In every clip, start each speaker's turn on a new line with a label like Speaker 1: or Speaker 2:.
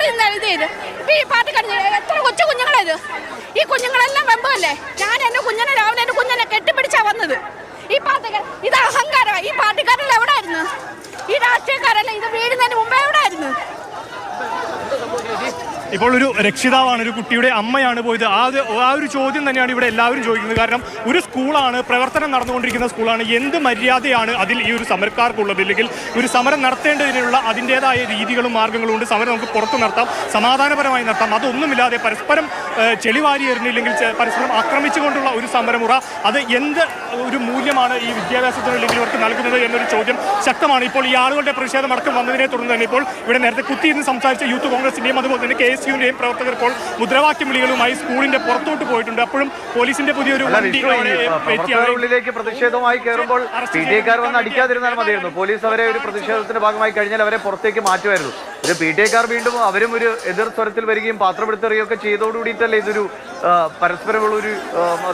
Speaker 1: അവിടെ നിന്ന് എഴുതിയത് ഇപ്പൊ ഈ പാട്ട് കഴിഞ്ഞ് എത്ര കൊച്ചു കുഞ്ഞുങ്ങളാ ഇത്? ഈ കുഞ്ഞുങ്ങളെല്ലാം വെമ്പല്ലേ? ഞാൻ എന്റെ കുഞ്ഞിനെ രാവിലെ എന്റെ കുഞ്ഞിനെ കെട്ടിപ്പിടിച്ചാ വന്നത്. ഈ പാട്ട് ഇത് അഹങ്കാരമാണ് ഈ പാട്ടുകാരെല്ലാം
Speaker 2: ഇപ്പോൾ ഒരു രക്ഷിതാവാണ് ഒരു കുട്ടിയുടെ അമ്മയാണ് പോയത്. ആ ആ ഒരു ചോദ്യം തന്നെയാണ് ഇവിടെ എല്ലാവരും ചോദിക്കുന്നത്. കാരണം ഒരു സ്കൂളാണ് പ്രവർത്തനം നടന്നുകൊണ്ടിരിക്കുന്ന സ്കൂളാണ്. എന്ത് മര്യാദയാണ് അതിൽ ഈ ഒരു സമരക്കാർക്കുള്ളത്? ഇല്ലെങ്കിൽ ഒരു സമരം നടത്തേണ്ടതിനുള്ള അതിന്റെതായ രീതികളും മാർഗങ്ങളും ഉണ്ട്. സമരം നമുക്ക് പുറത്തു നടത്താം സമാധാനപരമായി നടത്താം അതൊന്നുമില്ലാതെ പരസ്പരം ചെളിവാരി എറിഞ്ഞില്ലെങ്കിൽ പരസ്പരം ആക്രമിച്ചുകൊണ്ടുള്ള ഒരു സമരമുറ അത് എന്ത് ഒരു മൂല്യമാണ് ഈ വിദ്യാഭ്യാസത്തിന് അല്ലെങ്കിൽ ഇവർക്ക് നൽകുന്നത് എന്നൊരു ചോദ്യം ശക്തമാണ്. ഇപ്പോൾ ഈ ആളുകളുടെ പ്രതിഷേധം അടക്കം വന്നതിനെ തുടർന്ന് തന്നെ ഇപ്പോൾ ഇവിടെ നേരത്തെ കുത്തിയിരുന്ന് സംസാരിച്ച യൂത്ത് കോൺഗ്രസിന്റെയും അതുപോലെ തന്നെ കെ എസ് യുവിന്റെയും പ്രവർത്തകർ ഇപ്പോൾ മുദ്രാവാക്യം വിളികളുമായി സ്കൂളിന്റെ പുറത്തോട്ട് പോയിട്ടുണ്ട്. അപ്പോഴും പോലീസിന്റെ പുതിയൊരു
Speaker 3: ഉള്ളിലേക്ക് പ്രതിഷേധവുമായി കയറുമ്പോൾ പി ടി എക്കാർ വന്ന് അടിക്കാതിരുന്നാൽ മതിയായിരുന്നു. പോലീസ് അവരെ ഒരു പ്രതിഷേധത്തിന്റെ ഭാഗമായി കഴിഞ്ഞാൽ അവരെ പുറത്തേക്ക് മാറ്റുമായിരുന്നു. ഒരു പി ടി എക്കാർ വീണ്ടും അവരും ഒരു എതിർ സ്വരത്തിൽ വരികയും പാത്രമെടുത്തെറിയുകയും ഒക്കെ ചെയ്തോടുകൂടിയിട്ടല്ലേ ഇതൊരു പരസ്പരമുള്ള ഒരു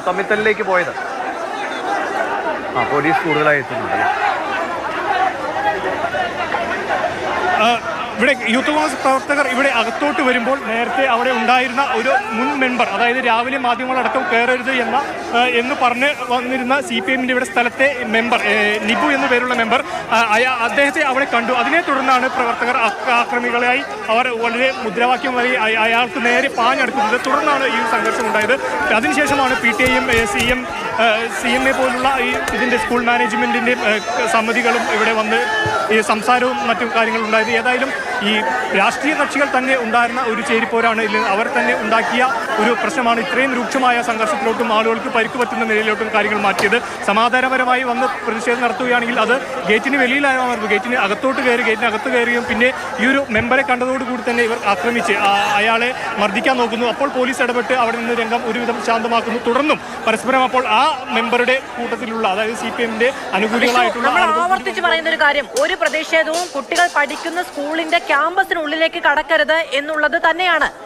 Speaker 3: തമ്മിത്തലിലേക്ക് പോയത്? ആ പോലീസ് കൂടുതലായി എത്തുന്നുണ്ട്
Speaker 2: ആ, ഇവിടെ യൂത്ത് കോൺഗ്രസ് പ്രവർത്തകർ ഇവിടെ അകത്തോട്ട് വരുമ്പോൾ നേരത്തെ അവിടെ ഉണ്ടായിരുന്ന ഒരു മുൻ മെമ്പർ അതായത് രാവിലെ മാധ്യമങ്ങളടക്കം കയറരുത് എന്ന എന്ന് പറഞ്ഞ് വന്നിരുന്ന സി പി എമ്മിന്റെ ഇവിടെ സ്ഥലത്തെ മെമ്പർ നിബു എന്ന പേരുള്ള മെമ്പർ അദ്ദേഹത്തെ അവിടെ കണ്ടു. അതിനെ തുടർന്നാണ് പ്രവർത്തകർ ആക്ര- ആക്രമികളായി അവർ വളരെ മുദ്രാവാക്യം വഴി അയ- അയാൾക്ക് നേരെ പാഞ്ഞെടുക്കുന്നത്. തുടർന്നാണ് ഈ സംഘർഷം ഉണ്ടായത്. അതിനുശേഷമാണ് പി ടി ഐയും C M C M A പോലുള്ള ഈ ഇതിന്റെ സ്കൂൾ മാനേജ്മെന്റിന്റെ സമിതികളും ഇവിടെ വന്ന് ഈ സംസാരവും മറ്റും കാര്യങ്ങളും ഉണ്ടായത്. ഏതായാലും ഈ രാഷ്ട്രീയ കക്ഷികൾ തന്നെ ഉണ്ടായിരുന്ന ഒരു ചേരിപ്പോരാണ് ഇല്ലെങ്കിൽ അവർ തന്നെ ഉണ്ടാക്കിയ ഒരു പ്രശ്നമാണ്. ഇത്രയും രൂക്ഷമായ സംഘർഷത്തിലോട്ടും ആളുകൾക്ക് പരിക്ക് പറ്റുന്ന നിലയിലോട്ടും കാര്യങ്ങൾ മാറ്റിയത്. സമാധാനപരമായി വന്ന് പ്രതിഷേധം നടത്തുകയാണെങ്കിൽ അത് ഗേറ്റിന് വെളിയിലായിരുന്നു ഗേറ്റിന് അകത്തോട്ട് കയറി ഗേറ്റിന് അകത്ത് കയറുകയും പിന്നെ ഈ ഒരു മെമ്പറെ കണ്ടതോടുകൂടി തന്നെ ഇവർ ആക്രമിച്ച് അയാളെ മർദ്ദിക്കാൻ നോക്കുന്നു. അപ്പോൾ പോലീസ് ഇടപെട്ട് അവിടെ നിന്ന് രംഗം ഒരുവിധം ശാന്തമാക്കുന്നു. തുടർന്നും പരസ്പരം അപ്പോൾ ആ മെമ്പറുടെ കൂട്ടത്തിലുള്ള അതായത് സി പി എമ്മിന്റെ അനുകൂലികളായിട്ടുള്ള
Speaker 4: ആവർത്തിച്ച് പറയുന്ന ഒരു കാര്യം. ഒരു പ്രതിഷേധവും കുട്ടികൾ പഠിക്കുന്ന സ്കൂളിന്റെ ക്യാമ്പസിനുള്ളിലേക്ക് കടക്കരുത് എന്നുള്ളത് തന്നെയാണ്.